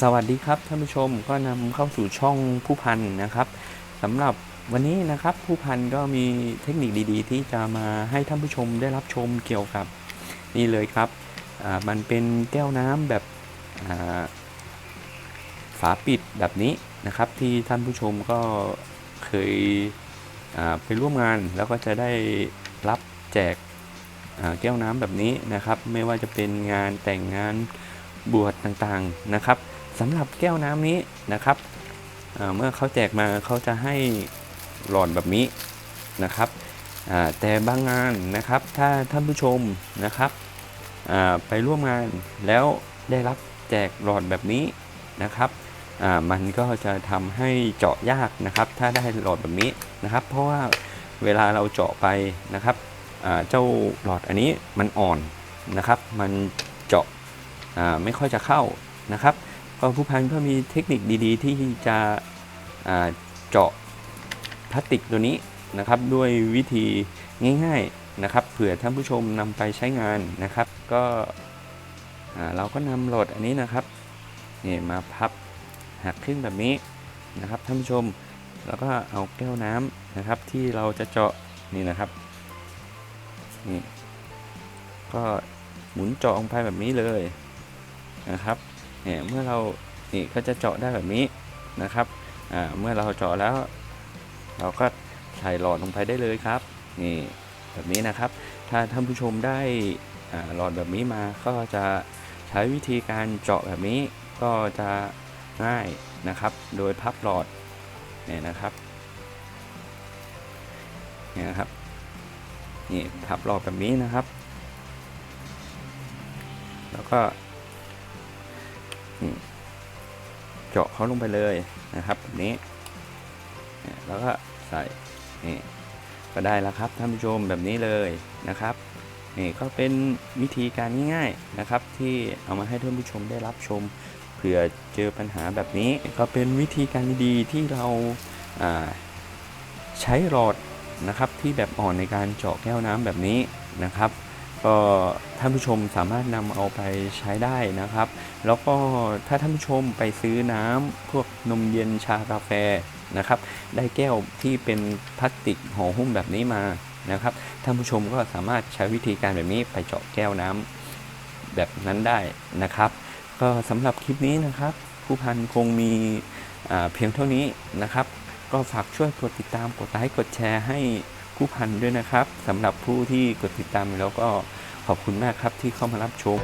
สวัสดีครับท่านผู้ชมก็นำเข้าสู่ช่องผู้พันนะครับสำหรับวันนี้นะครับผู้พันก็มีเทคนิคดีๆ ที่จะมาให้ท่านผู้ชมได้รับชมเกี่ยวกับนี่เลยครับมันเป็นแก้วน้ำแบบฝาปิดแบบนี้นะครับ ที่ท่านผู้ชมก็เคยไปร่วมงานแล้วก็จะได้รับแจกแก้วน้ำแบบนี้นะครับ ไม่ว่าจะเป็นงานแต่งงาน บวชต่างๆนะครับสำหรับแก้วน้ำนี้นะครับเมื่อเขาแจกมาเขาจะให้หลอดแบบนี้นะครับแต่บางงานนะครับถ้าท่านผู้ชมนะครับไปร่วมงานแล้วได้รับแจกหลอดแบบนี้นะครับมันก็จะทำให้เจาะยากนะครับ ถ้าได้หลอดแบบนี้นะครับ เพราะว่าเวลาเราเจาะไปนะครับเจ้าหลอดอันนี้มันอ่อนนะครับ มันเจาะ ไม่ค่อยจะเข้านะครับก็ผู้พันก็มีเทคนิคดี ๆ ที่จะเจาะพลาสติกตัวนี้นะครับด้วยวิธีง่ายๆนะครับเผื่อท่านผู้ชมนำไปใช้งานนะครับ ก็เราก็นำโหลดอันนี้นะครับนี่มาพับหักครึ่งแบบนี้นะครับท่านผู้ชมแล้วก็เอาแก้วน้ำนะครับที่เราจะเจาะนี่นะครับนี่ก็หมุนเจาะลงไปแบบนี้เลย นะครับเนี่ยเมื่อเรานี่ก็จะเจาะได้แบบนี้นะครับอ่าเมื่อเราเจาะแล้ว เราก็ใส่หลอดลงไปได้เลยครับนี่แบบนี้นะครับ ถ้าท่านผู้ชมได้อ่าหลอดแบบนี้มาก็จะใช้วิธีการเจาะแบบนี้ก็จะง่ายนะครับ โดยพับหลอดเนี่ยนะครับเนี่ยครับนี่พับหลอดแบบนี้นะครับ แล้วก็ เจาะเขาลงไปเลยนะครับแบบนี้แล้วก็ใส่นี่ก็ได้แล้วครับท่านผู้ชมแบบนี้เลยนะครับนี่ก็เป็นวิธีการง่ายๆนะครับ ที่เอามาให้ท่านผู้ชมได้รับชมเผื่อเจอปัญหาแบบนี้ ก็เป็นวิธีการดีๆที่เราาใช้หลอดนะครับที่แบบอ่อนในการเจาะแก้วน้ำแบบนี้นะครับ ก็ท่านผู้ชมสามารถนำเอาไปใช้ได้นะครับ แล้วก็ถ้าท่านผู้ชมไปซื้อน้ำพวกนมเย็นชากาแฟนะครับ ได้แก้วที่เป็นพลาสติกห่อหุ้มแบบนี้มานะครับท่านผู้ชมก็สามารถใช้วิธีการแบบนี้ไปเจาะแก้วน้ำแบบนั้นได้นะครับ ก็สำหรับคลิปนี้นะครับ ผู้พันคงมีเพียงเท่านี้นะครับ ก็ฝากช่วยกดติดตามกดไลค์กดแชร์ให้ ผู้พันด้วยนะครับสำหรับผู้ที่กดติดตามแล้วก็ขอบคุณมากครับที่เข้ามารับชม